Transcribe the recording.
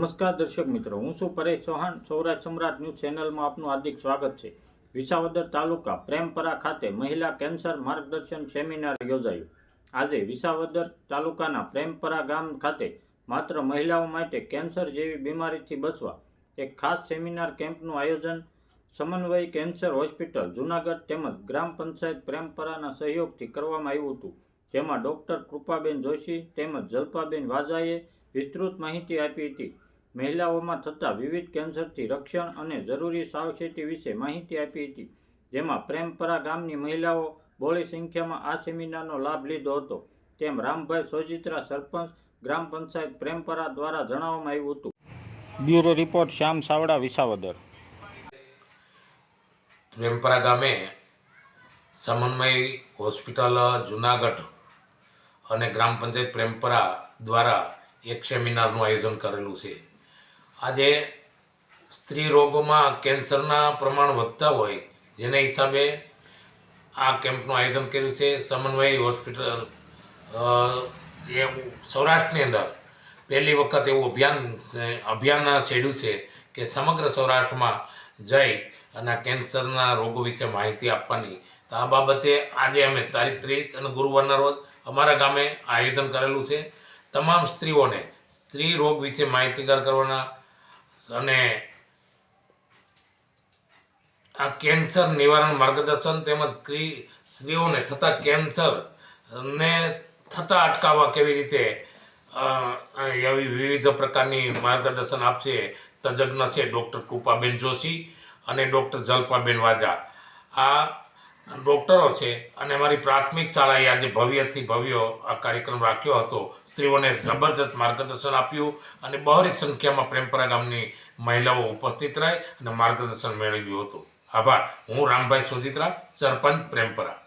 નમસ્કાર દર્શક મિત્રો, હું છું પરેશ ચૌહાણ. સૌરાષ્ટ્ર સમ્રાટ ન્યૂઝ ચેનલમાં આપનું હાર્દિક સ્વાગત છે. વિસાવદર તાલુકા પ્રેમપરા ખાતે મહિલા કેન્સર માર્ગદર્શન સેમિનાર યોજાયું. આજે વિસાવદર તાલુકાના પ્રેમપરા ગામ ખાતે માત્ર મહિલાઓ માટે કેન્સર જેવી બીમારીથી બચવા એક ખાસ સેમિનાર કેમ્પનું આયોજન સમન્વય કેન્સર હોસ્પિટલ જુનાગઢ તેમજ ગ્રામ પંચાયત પ્રેમપરાના સહયોગથી કરવામાં આવ્યું હતું. જેમાં ડૉક્ટર કૃપાબેન જોશી તેમજ જલ્પાબેન વાજાએ વિસ્તૃત માહિતી આપી હતી. મહિલાઓમાં થતા વિવિધ કેન્સરથી રક્ષણ અને જરૂરી સાવચેતી વિશે માહિતી આપી હતી જેમાં પ્રેમપરા ગામની મહિલાઓ બોળી સંખ્યામાં આ સેમિનારનો લાભ લીધો હતો. તેમ રામભાઈ સોજિત્રા સરપંચ ગ્રામ પંચાયત પ્રેમપરા દ્વારા જણાવવામાં આવ્યું હતું. Bureau report Shyam Savda Visavadar. Prempara ગામે સમન્વય હોસ્પિટલ જુનાગઢ અને ગ્રામ પંચાયત પ્રેમપરા દ્વારા એક સેમિનારનું આયોજન કરેલું છે. આજે સ્ત્રી રોગોમાં કેન્સરના પ્રમાણ વધતા હોય, જેના હિસાબે આ કેમ્પનું આયોજન કર્યું છે. સમન્વય હોસ્પિટલ એ સૌરાષ્ટ્રની અંદર પહેલી વખત એવું અભિયાન, અભિયાનના અભિયાન છેડ્યું છે કે સમગ્ર સૌરાષ્ટ્રમાં જઈ અને કેન્સરના રોગો વિશે માહિતી આપવાની. તો આ બાબતે આજે અમે તારીખ ત્રીસ અને ગુરુવારના રોજ અમારા ગામે આયોજન કરેલું છે. તમામ સ્ત્રીઓને સ્ત્રી રોગ વિશે માહિતીગાર કરવાના અને આ કેન્સર નિવારણ માર્ગદર્શન તેમજ સ્ત્રીઓને થતા કેન્સર ને થતા અટકાવવા કેવી રીતે એવી વિવિધ પ્રકારની માર્ગદર્શન આપશે તજજ્ઞ છે ડૉક્ટર કૃપાબેન જોશી અને ડૉક્ટર જલ્પાબેન વાજા. આ ડૉક્ટરો છે, અને અમારી પ્રાથમિક શાળાએ આજે ભવ્યથી ભવ્ય આ કાર્યક્રમ રાખ્યો હતો. સ્ત્રીઓને જબરજસ્ત માર્ગદર્શન આપ્યું અને બહોળી સંખ્યામાં પ્રેમપરા ગામની મહિલાઓ ઉપસ્થિત રહી અને માર્ગદર્શન મેળવ્યું હતું. આભાર. હું રામભાઈ સોજિત્રા, સરપંચ પ્રેમપરા.